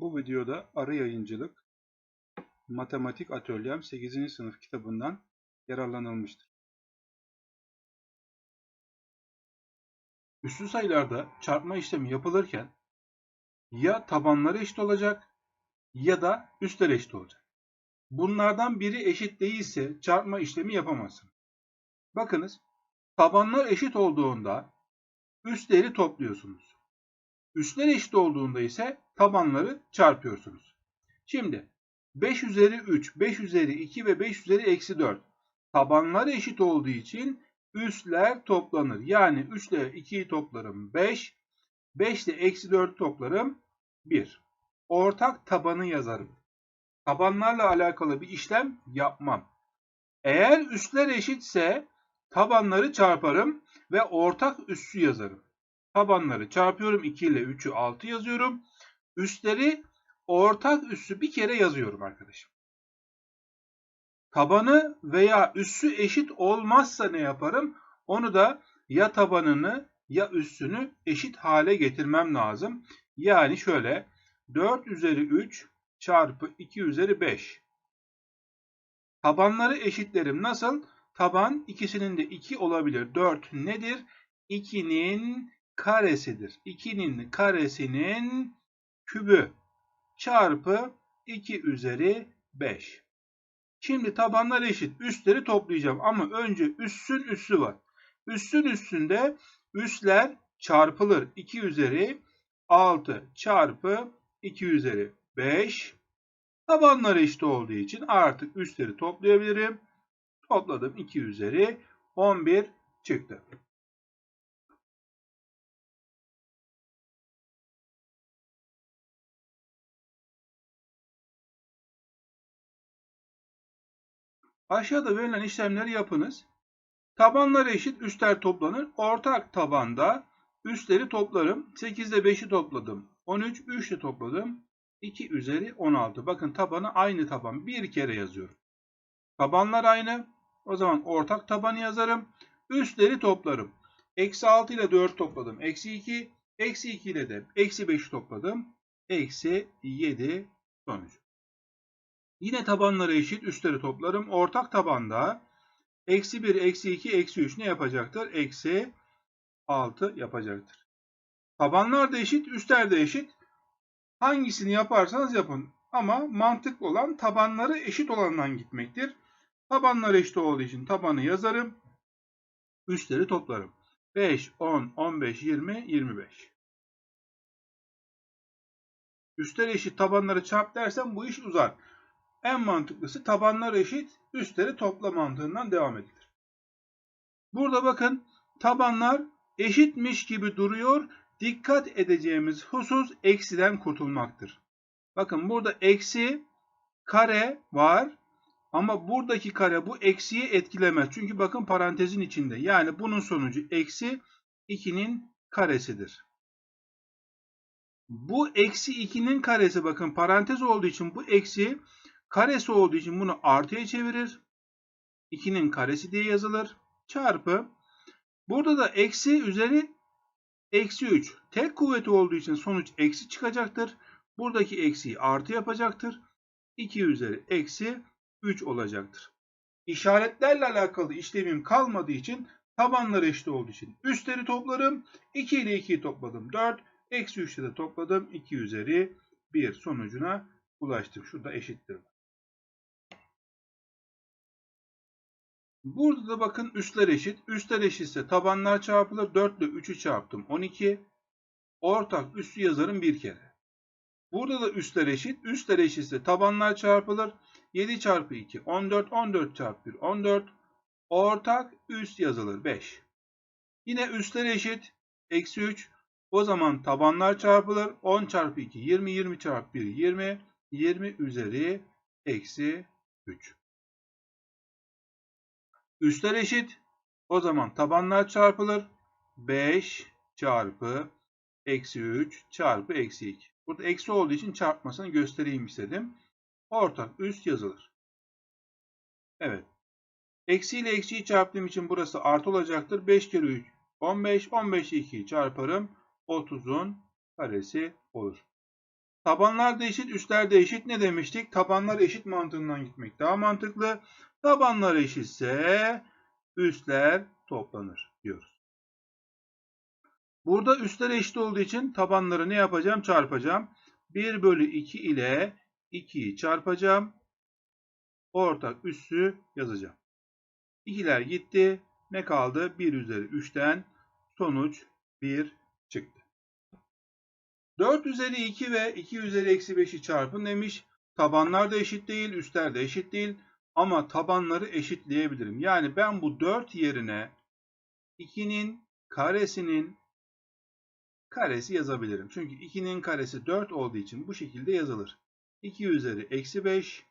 Bu videoda Arı Yayıncılık Matematik Atölyem 8. sınıf kitabından yararlanılmıştır. Üslü sayılarda çarpma işlemi yapılırken ya tabanları eşit olacak ya da üstler eşit olacak. Bunlardan biri eşit değilse çarpma işlemi yapamazsın. Bakınız tabanlar eşit olduğunda üstleri topluyorsunuz. Üstler eşit olduğunda ise tabanları çarpıyorsunuz. Şimdi 5 üzeri 3, 5 üzeri 2 ve 5 üzeri eksi 4. Tabanlar eşit olduğu için üstler toplanır. Yani 3 ile 2'yi toplarım 5. 5 ile eksi 4 toplarım 1. Ortak tabanı yazarım. Tabanlarla alakalı bir işlem yapmam. Eğer üstler eşitse tabanları çarparım ve ortak üssü yazarım. Tabanları çarpıyorum. 2 ile 3'ü 6 yazıyorum. Üstleri ortak üssü bir kere yazıyorum arkadaşım. Tabanı veya üssü eşit olmazsa ne yaparım? Onu da ya tabanını ya üssünü eşit hale getirmem lazım. Yani şöyle 4 üzeri 3 çarpı 2 üzeri 5. Tabanları eşitlerim. Nasıl? Taban ikisinin de 2 olabilir. 4 nedir? 2'nin karesidir. 2'nin karesinin kübü çarpı 2 üzeri 5. Şimdi tabanlar eşit. Üstleri toplayacağım ama önce üssün üssü var. Üssün üstünde üsler çarpılır. 2 üzeri 6 çarpı 2 üzeri 5. Tabanlar eşit olduğu için artık üstleri toplayabilirim. Topladım 2 üzeri 11 çıktı. Aşağıda verilen işlemleri yapınız. Tabanlar eşit, üstler toplanır. Ortak tabanda üstleri toplarım. 8 ile 5'i topladım. 13, 3 ile topladım. 2 üzeri 16. Bakın tabanı aynı taban. Bir kere yazıyorum. Tabanlar aynı. O zaman ortak tabanı yazarım. Üstleri toplarım. Eksi 6 ile 4 topladım. Eksi 2. Eksi 2 ile de eksi 5 topladım. Eksi 7 sonuç. Yine tabanları eşit, üstleri toplarım. Ortak tabanda eksi 1, eksi 2, eksi 3 ne yapacaktır? Eksi 6 yapacaktır. Tabanlar da eşit, üstler de eşit. Hangisini yaparsanız yapın. Ama mantıklı olan tabanları eşit olandan gitmektir. Tabanlar eşit olduğu için tabanı yazarım. Üstleri toplarım. 5, 10, 15, 20, 25. Üstler eşit tabanları çarp dersem bu iş uzar. En mantıklısı tabanlar eşit, üstleri topla mantığından devam edilir. Burada bakın tabanlar eşitmiş gibi duruyor. Dikkat edeceğimiz husus eksiden kurtulmaktır. Bakın burada eksi kare var ama buradaki kare bu eksiyi etkilemez. Çünkü bakın parantezin içinde. Yani bunun sonucu eksi 2'nin karesidir. Bu eksi 2'nin karesi bakın parantez olduğu için bu eksi Karesi olduğu için bunu artıya çevirir. 2'nin karesi diye yazılır. Çarpı. Burada da eksi üzeri eksi 3. Tek kuvveti olduğu için sonuç eksi çıkacaktır. Buradaki eksiyi artı yapacaktır. 2 üzeri eksi 3 olacaktır. İşaretlerle alakalı işlemim kalmadığı için tabanları eşit olduğu için üstleri toplarım. 2 ile 2'yi topladım 4. Eksi 3 ile de topladım 2 üzeri 1 sonucuna ulaştım. Şurada eşittir. Burada da bakın üstler eşit. Üstler eşitse tabanlar çarpılır. 4 ile 3'ü çarptım. 12. Ortak üstü yazarım bir kere. Burada da üstler eşit. Üstler eşitse tabanlar çarpılır. 7 çarpı 2 14. 14 çarpı 1 14. Ortak üst yazılır 5. Yine üstler eşit. Eksi 3. O zaman tabanlar çarpılır. 10 çarpı 2 20. 20 çarpı 1 20. 20 üzeri eksi 3. Üstler eşit. O zaman tabanlar çarpılır. 5 çarpı eksi 3 çarpı eksi 2. Burada eksi olduğu için çarpmasını göstereyim istedim. Ortak üst yazılır. Evet. Eksi ile eksiyi çarptığım için burası artı olacaktır. 5 kere 3 15. 15 ile 2'yi çarparım. 30'un karesi olur. Tabanlar da eşit, üstler de eşit. Ne demiştik? Tabanlar eşit mantığından gitmek daha mantıklı. Tabanlar eşitse üstler toplanır diyoruz. Burada üstler eşit olduğu için tabanları ne yapacağım? Çarpacağım. 1 bölü 2 ile 2'yi çarpacağım. Ortak üssü yazacağım. 2'ler gitti. Ne kaldı? 1 üzeri 3'ten sonuç 1 çıktı. 4 üzeri 2 ve 2 üzeri eksi 5'i çarpın demiş. Tabanlar da eşit değil, üstler de eşit değil. Ama tabanları eşitleyebilirim. Yani ben bu 4 yerine 2'nin karesinin karesi yazabilirim. Çünkü 2'nin karesi 4 olduğu için bu şekilde yazılır. 2 üzeri eksi 5.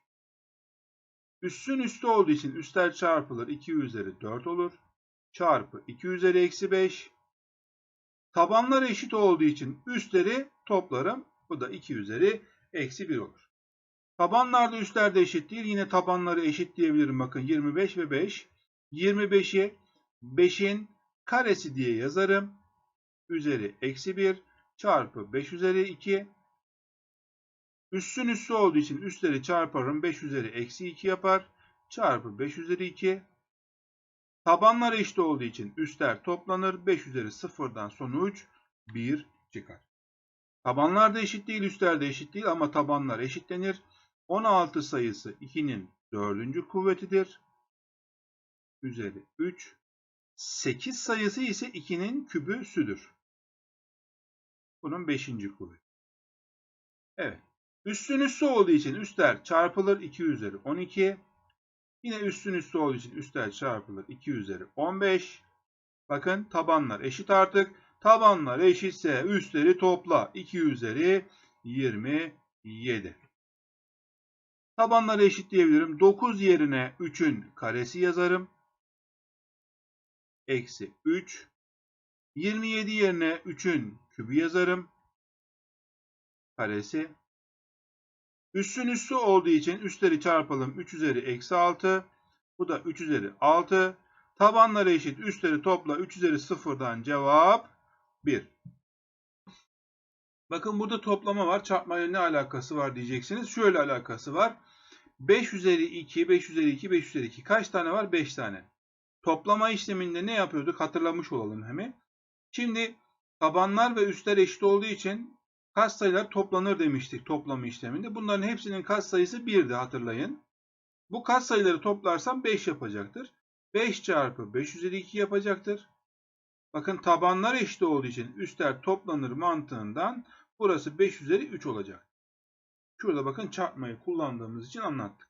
Üssün üstü olduğu için üstler çarpılır. 2 üzeri 4 olur. Çarpı 2 üzeri eksi 5. Tabanlar eşit olduğu için üstleri toplarım. Bu da 2 üzeri eksi 1 olur. Tabanlarda üstlerde eşit değil. Yine tabanları eşit diyebilirim. Bakın 25 ve 5. 25'i 5'in karesi diye yazarım. Üzeri eksi 1 çarpı 5 üzeri 2. Üssün üssü olduğu için üstleri çarparım. 5 üzeri eksi 2 yapar. Çarpı 5 üzeri 2. Tabanlar eşit olduğu için üstler toplanır. 5 üzeri 0'dan sonuç 1 çıkar. Tabanlar da eşit değil, üstler de eşit değil ama tabanlar eşitlenir. 16 sayısı 2'nin dördüncü kuvvetidir. Üzeri 3. 8 sayısı ise 2'nin kübüsüdür. Bunun 5. kuvveti. Evet. Üstün üstü olduğu için üstler çarpılır 2 üzeri 12. Yine üstün üstü olduğu için üstler çarpılır 2 üzeri 15. Bakın tabanlar eşit artık. Tabanlar eşitse üstleri topla. 2 üzeri 27. Tabanları eşit diyebilirim. 9 yerine 3'ün karesi yazarım. Eksi 3. 27 yerine 3'ün kübü yazarım. Karesi. Üssün üssü olduğu için üstleri çarpalım. 3 üzeri eksi 6. Bu da 3 üzeri 6. Tabanları eşit. Üstleri topla. 3 üzeri 0'dan cevap 1. Bakın burada toplama var. Çarpmayla ne alakası var diyeceksiniz. Şöyle alakası var. 5 üzeri 2, 5 üzeri 2, 5 üzeri 2. Kaç tane var? 5 tane. Toplama işleminde ne yapıyorduk? Hatırlamış olalım hemen. Şimdi tabanlar ve üstler eşit olduğu için katsayılar toplanır demiştik toplama işleminde. Bunların hepsinin katsayısı 1'di hatırlayın. Bu katsayıları toplarsam 5 yapacaktır. 5 çarpı 5 üzeri 2 yapacaktır. Bakın tabanlar eşit olduğu için üstler toplanır mantığından burası 5 üzeri 3 olacak. Şurada bakın çarpmayı kullandığımız için anlattık.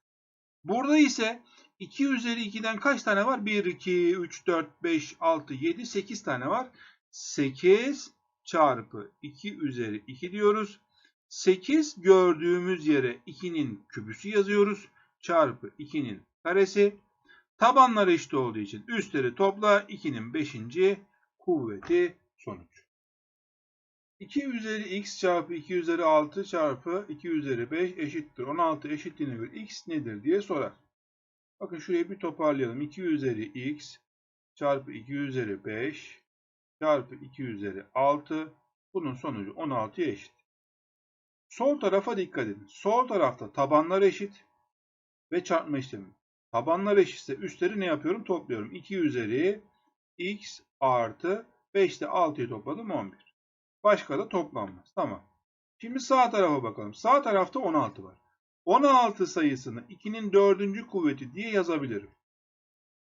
Burada ise 2 üzeri 2'den kaç tane var? 1, 2, 3, 4, 5, 6, 7, 8 tane var. 8 çarpı 2 üzeri 2 diyoruz. 8 gördüğümüz yere 2'nin kübüsü yazıyoruz. Çarpı 2'nin karesi. Tabanlar eşit olduğu için üstleri topla 2'nin 5. kuvveti sonuç. 2 üzeri x çarpı 2 üzeri 6 çarpı 2 üzeri 5 eşittir. 16 eşitliğine göre x nedir diye sorar. Bakın şurayı bir toparlayalım. 2 üzeri x çarpı 2 üzeri 5 çarpı 2 üzeri 6 bunun sonucu 16'ya eşit. Sol tarafa dikkat edin. Sol tarafta tabanlar eşit ve çarpma işlemi. Tabanlar eşitse üstleri ne yapıyorum? Topluyorum. 2 üzeri x artı 5 ile 6'yı topladım 11. Başka da toplanmaz. Tamam. Şimdi sağ tarafa bakalım. Sağ tarafta 16 var. 16 sayısını 2'nin dördüncü kuvveti diye yazabilirim.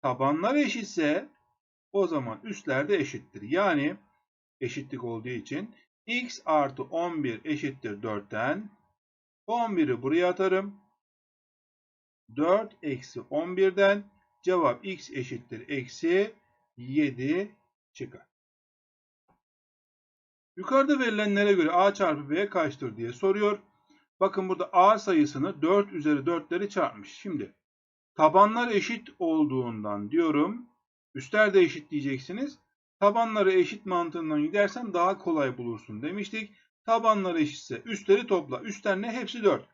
Tabanlar eşitse o zaman üstler de eşittir. Yani eşitlik olduğu için x artı 11 eşittir 4'ten 11'i buraya atarım. 4 eksi 11'den cevap x eşittir eksi 7 çıkar. Yukarıda verilenlere göre a çarpı b kaçtır diye soruyor. Bakın burada a sayısını 4 üzeri 4'leri çarpmış. Şimdi tabanlar eşit olduğundan diyorum. Üstler de eşit diyeceksiniz. Tabanları eşit mantığından gidersen daha kolay bulursun demiştik. Tabanları eşitse üstleri topla. Üstler ne? Hepsi 4.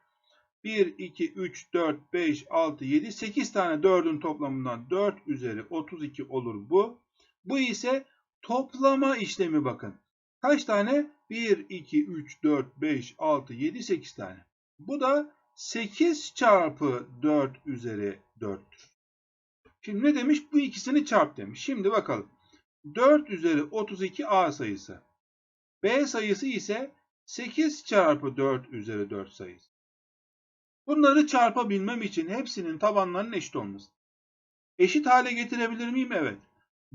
1, 2, 3, 4, 5, 6, 7, 8 tane 4'ün toplamından 4 üzeri 32 olur bu. Bu ise toplama işlemi bakın. Kaç tane? 1, 2, 3, 4, 5, 6, 7, 8 tane. Bu da 8 çarpı 4 üzeri 4'tür. Şimdi ne demiş? Bu ikisini çarp demiş. Şimdi bakalım. 4 üzeri 32 A sayısı. B sayısı ise 8 çarpı 4 üzeri 4 sayısı. Bunları çarpabilmem için hepsinin tabanlarının eşit olması. Eşit hale getirebilir miyim? Evet.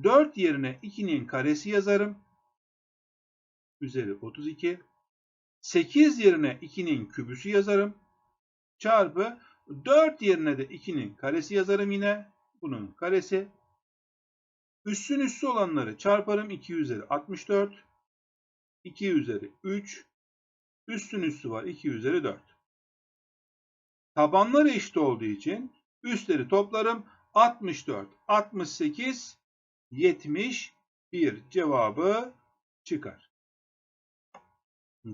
4 yerine 2'nin karesi yazarım. Üzeri 32. 8 yerine 2'nin kübüsü yazarım. Çarpı 4 yerine de 2'nin karesi yazarım yine. Bunun karesi. Üssün üssü olanları çarparım 2 üzeri 64. 2 üzeri 3. Üstün üssü var 2 üzeri 4. Tabanları eşit olduğu için üstleri toplarım 64, 68, 71 cevabı çıkar.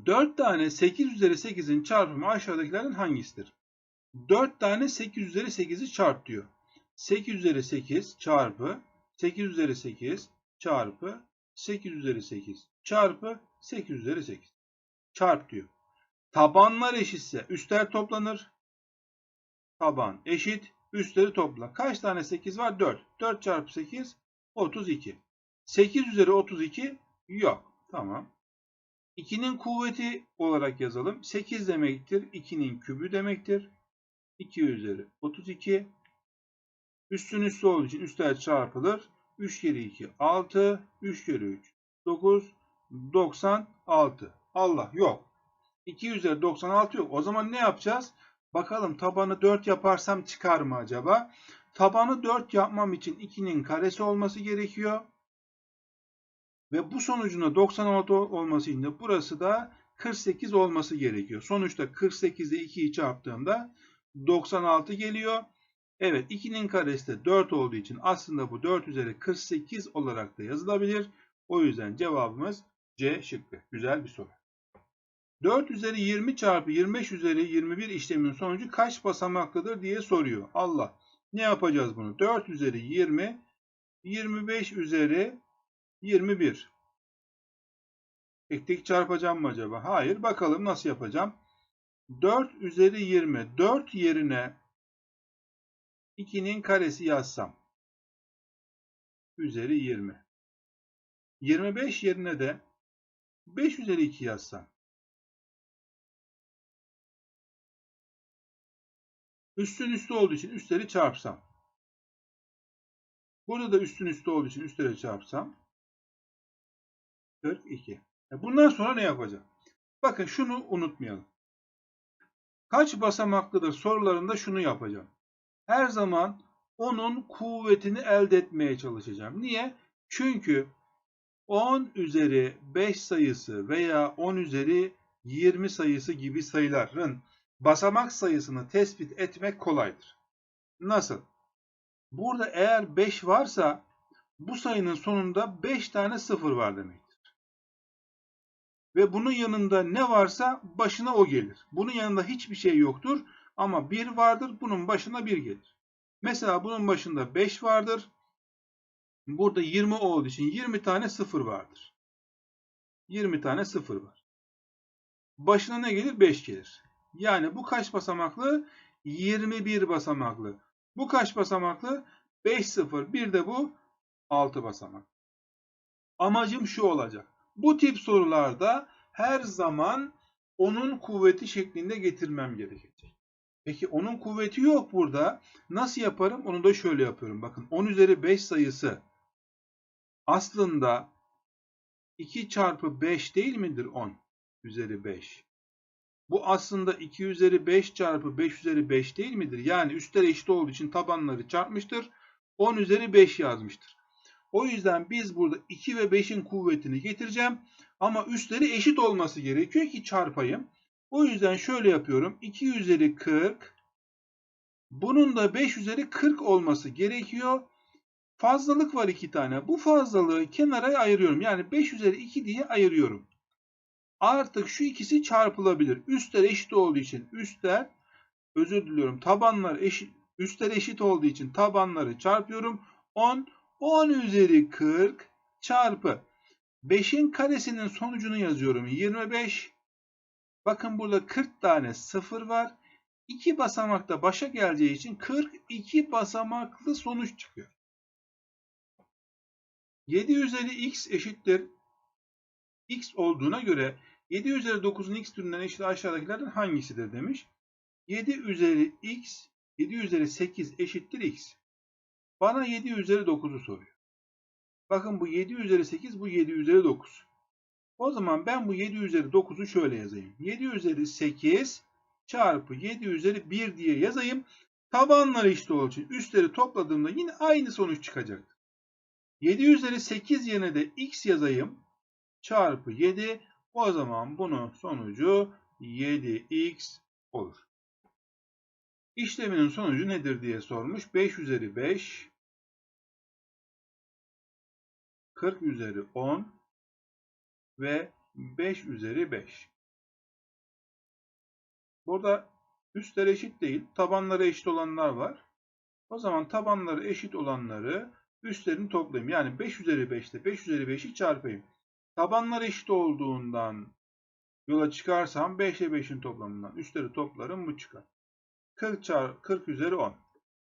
4 tane 8 üzeri 8'in çarpımı aşağıdakilerden hangisidir? 4 tane 8 üzeri 8'i çarp diyor. 8 üzeri 8 çarpı 8 üzeri 8 çarpı 8 üzeri 8 çarpı 8 üzeri 8. Çarp diyor. Tabanlar eşitse üstler toplanır. Taban eşit. Üstleri topla. Kaç tane 8 var? 4. 4 çarpı 8 32. 8 üzeri 32 yok. Tamam. 2'nin kuvveti olarak yazalım. 8 demektir. 2'nin kübü demektir. 2 üzeri 32. Üstün üstü olduğu için üstler çarpılır. 3 kere 2 6. 3 kere 3 9. 96. Allah yok. 2 üzeri 96 yok. O zaman ne yapacağız? Bakalım tabanı 4 yaparsam çıkar mı acaba? Tabanı 4 yapmam için 2'nin karesi olması gerekiyor. Ve bu sonucuna 96 olması için de burası da 48 olması gerekiyor. Sonuçta 48 ile 2'yi çarptığımda 96 geliyor. Evet 2'nin karesi de 4 olduğu için aslında bu 4 üzeri 48 olarak da yazılabilir. O yüzden cevabımız C şıkkı. Güzel bir soru. 4 üzeri 20 çarpı 25 üzeri 21 işlemin sonucu kaç basamaklıdır diye soruyor. Allah. Ne yapacağız bunu? 4 üzeri 20, 25 üzeri 21. Tek tek çarpacağım mı acaba? Hayır. Bakalım nasıl yapacağım. 4 üzeri 20. 4 yerine 2'nin karesi yazsam. Üzeri 20. 25 yerine de 5 üzeri 2 yazsam. Üstün üstü olduğu için üstleri çarpsam. Burada da üstün üstü olduğu için üstleri çarpsam. 42. E, bundan sonra ne yapacağım? Bakın şunu unutmayalım. Kaç basamaklıdır sorularında şunu yapacağım. Her zaman onun kuvvetini elde etmeye çalışacağım. Niye? Çünkü 10 üzeri 5 sayısı veya 10 üzeri 20 sayısı gibi sayıların basamak sayısını tespit etmek kolaydır. Nasıl? Burada eğer 5 varsa bu sayının sonunda 5 tane 0 var demektir. Ve bunun yanında ne varsa başına o gelir. Bunun yanında hiçbir şey yoktur ama 1 vardır bunun başına 1 gelir. Mesela bunun başında 5 vardır. Burada 20 olduğu için 20 tane 0 vardır. 20 tane 0 var. Başına ne gelir? 5 gelir. Yani bu kaç basamaklı? 21 basamaklı. Bu kaç basamaklı? 5 0. Bir de bu 6 basamak. Amacım şu olacak. Bu tip sorularda her zaman onun kuvveti şeklinde getirmem gerekecek. Peki onun kuvveti yok burada. Nasıl yaparım? Onu da şöyle yapıyorum. Bakın 10 üzeri 5 sayısı aslında 2 çarpı 5 değil midir 10 üzeri 5? Bu aslında 2 üzeri 5 çarpı 5 üzeri 5 değil midir? Yani üstler eşit olduğu için tabanları çarpmıştır. 10 üzeri 5 yazmıştır. O yüzden biz burada 2 ve 5'in kuvvetini getireceğim. Ama üstleri eşit olması gerekiyor ki çarpayım. O yüzden şöyle yapıyorum. 2 üzeri 40. Bunun da 5 üzeri 40 olması gerekiyor. Fazlalık var 2 tane. Bu fazlalığı kenara ayırıyorum. Yani 5 üzeri 2 diye ayırıyorum. Artık şu ikisi çarpılabilir. Üstler eşit olduğu için üstler özür diliyorum tabanlar eşit üstler eşit olduğu için tabanları çarpıyorum. 10 10 üzeri 40 çarpı 5'in karesinin sonucunu yazıyorum. 25. Bakın burada 40 tane sıfır var. 2 basamakta başa geleceği için 42 basamaklı sonuç çıkıyor. 7 üzeri x eşittir x olduğuna göre 7 üzeri 9'un x türünden eşit aşağıdakilerden hangisidir demiş. 7 üzeri x, 7 üzeri 8 eşittir x. Bana 7 üzeri 9'u soruyor. Bakın bu 7 üzeri 8, bu 7 üzeri 9. O zaman ben bu 7 üzeri 9'u şöyle yazayım. 7 üzeri 8 çarpı 7 üzeri 1 diye yazayım. Tabanları eşit olduğu için üstleri topladığımda yine aynı sonuç çıkacak. 7 üzeri 8 yerine de x yazayım. Çarpı 7. O zaman bunun sonucu 7x olur. İşleminin sonucu nedir diye sormuş. 5 üzeri 5 40 üzeri 10 ve 5 üzeri 5. Burada üstler eşit değil. Tabanları eşit olanlar var. O zaman tabanları eşit olanları üstlerini toplayayım. Yani 5 üzeri 5 ile 5 üzeri 5'i çarpayım. Tabanlar eşit olduğundan yola çıkarsam 5 ile 5'in toplamından üstleri toplarım bu çıkar. 40, çarpı 40 üzeri 10.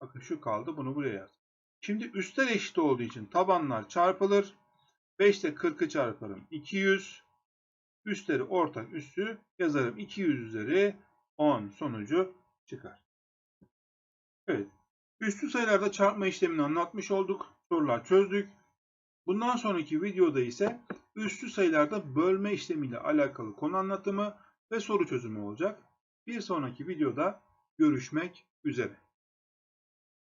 Bakın şu kaldı bunu buraya yaz. Şimdi üstler eşit olduğu için tabanlar çarpılır. 5 ile 40'ı çarparım. 200. Üstleri ortak üstü yazarım. 200 üzeri 10 sonucu çıkar. Evet. Üstü sayılarda çarpma işlemini anlatmış olduk. Sorular çözdük. Bundan sonraki videoda ise üstü sayılarda bölme işlemiyle alakalı konu anlatımı ve soru çözümü olacak. Bir sonraki videoda görüşmek üzere.